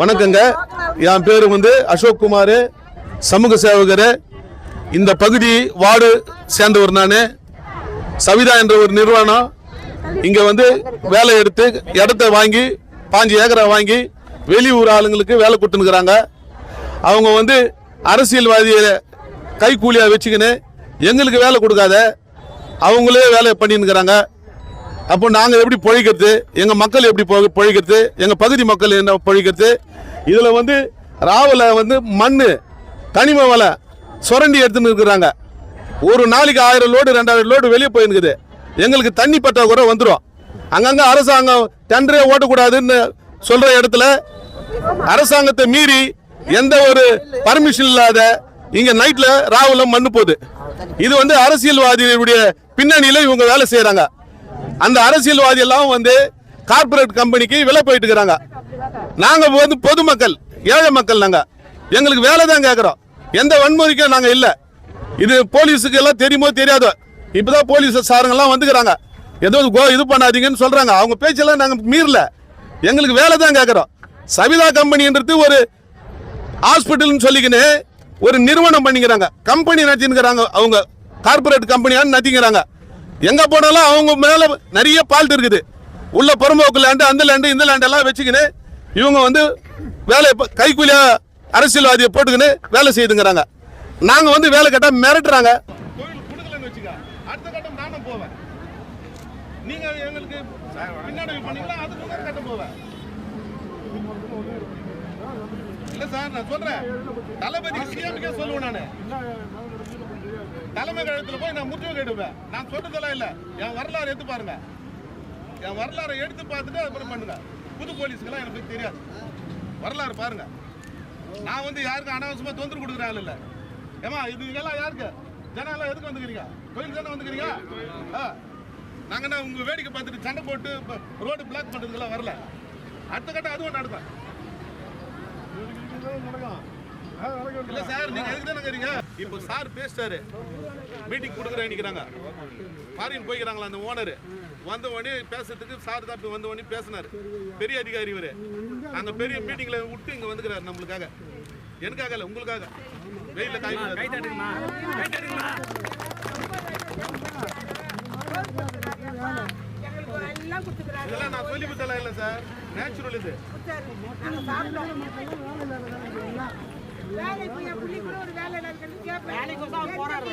வணக்கங்க. என் பேர் வந்து அசோக் குமார். சமூக சேவகர். இந்த பகுதி வார்டு சேர்ந்தவர் நான். சவிதா என்ற ஒரு நிறுவனம். இங்கே வந்து வேலை எடுத்து இடத்த வாங்கி பாஞ்சு ஏக்கரை வாங்கி வெளியூர் ஆளுங்களுக்கு வேலை கொடுத்துனுக்குறாங்க அவங்க வந்து அரசியல்வாதியை கைக்கூலியாக வச்சுக்கின்னு எங்களுக்கு வேலை கொடுக்காத அவங்களே வேலை பண்ணின்னுக்குறாங்க. அப்போ நாங்கள் எப்படி பொழைக்கிறது? எங்கள் மக்கள் எப்படி பொழைக்கிறது? எங்கள் பகுதி மக்கள் என்ன பொழைக்கிறது? இதில் வந்து ராவில் வந்து மண் கனிம வலை சுரண்டி எடுத்துன்னு இருக்கிறாங்க. ஒரு நாளைக்கு ஆயிரம் லோடு ரெண்டாயிரம் லோடு வெளியே போயிருக்குது. எங்களுக்கு தண்ணி பற்றாக்குறை வந்துடும் அங்கங்கே அரசாங்கம் டெண்டரே ஓட்டக்கூடாதுன்னு சொல்கிற இடத்துல அரசாங்கத்தை மீறி எந்த ஒரு பர்மிஷன் இல்லாத இங்கே நைட்டில் ராவுல மண்ணு போகுது. இது வந்து அரசியல்வாதிகளுடைய பின்னணியில இவங்க வேலை செய்கிறாங்க அந்த அரசியல்வாதி எல்லாம் வந்து கார்ப்பரேட் கம்பெனிக்கு விலை போயிட்டு இருக்கிறாங்க. நாங்க வந்து பொதுமக்கள் ஏழை மக்கள் நாங்க. எங்களுக்கு வேலை தான் கேட்குறோம் எந்த வன்முறைக்கும் நாங்க இல்லை. இது போலீஸுக்கு எல்லாம் தெரியுமோ தெரியாதோ. இப்பதான் போலீஸ் சாருங்கெல்லாம் வந்துக்கிறாங்க. ஏதோ கோ- இது பண்ணாதீங்கன்னு சொல்றாங்க. அவங்க பேச்செல்லாம் நாங்க மீறல. எங்களுக்கு வேலை தான் கேட்குறோம் சவிதா கம்பெனின்றது ஒரு ஹாஸ்பிட்டல்னு சொல்லிக்கின்னு ஒரு நிறுவனம் பண்ணிக்கிறாங்க. கம்பெனி நடத்தினுக்கிறாங்க அவங்க. கார்ப்பரேட் கம்பெனியான்னு நடத்திக்கிறாங்க. எங்க போனாலும் அவங்க மேல நிறைய பால்ட் இருக்குது. உள்ள புறம்போக்கு லேண்டு அந்த லேண்டு இந்த லேண்ட் எல்லாம் வச்சுக்கின்னு இவங்க வந்து வேலை இப்ப கைக்கூலியா அரசியல்வாதியை போட்டுக்கின்னு வேலை செய்துங்கிறாங்க நாங்க வந்து வேலை கேட்டா மிரட்டுறாங்க. இல்ல சார் நான் சொல்றேன். தளபதி சிஎம்கே சொல்லுவேன் நானு. தலைமை கழகத்தில் போய் நான் முற்றுகை கேடுவேன் நான் சொல்றதெல்லாம் இல்லை. என் வரலாறு எடுத்து பாருங்க. என் வரலாறை எடுத்து பார்த்துட்டு அப்புறம் பண்ணுங்க. புது போலீஸ்க்கெல்லாம் எனக்கு தெரியாது. வரலாறு பாருங்க. நான் வந்து யாருக்கும் அனாவசியமா தொந்தரவு கொடுக்குற ஆள் இல்ல. ஏமா இது எல்லாம் யாருக்கு? ஜனாலாம் எதுக்கு வந்துக்கிறீங்க? கோயில் தானே வந்துக்கிறீங்க? நாங்கள் என்ன உங்கள் வேடிக்கை பார்த்துட்டு சண்டை போட்டு ரோடு பிளாக் பண்ணுறதுக்கெல்லாம் வரல. அடுத்த கட்டம் அதுவும் நடக்கும். இல்ல சார் நீங்க எதுக்கு தானே இருக்கீங்க? இப்போ சார் பேசிட்டாரு. மீட்டிங் கொடுக்குறேன் நினைக்கிறாங்க ஃபாரின் போய்க்கிறாங்களா அந்த ஓனர் வந்த உடனே பேசுறதுக்கு சார் தான் இப்ப வந்த உடனே பேசினாரு. பெரிய அதிகாரி இவரு. அங்க பெரிய மீட்டிங்ல விட்டு இங்க வந்துக்கிறாரு நம்மளுக்காக. எனக்காக இல்ல உங்களுக்காக. வெயில காய் இதெல்லாம் நான் சொல்லி கொடுத்தலாம் இல்ல சார். நேச்சுரல் இது. வேலைக்கு போய் புள்ளி ஒரு வேலை நடக்கிறது கேட்பேன் வேலைக்கு போறாரு.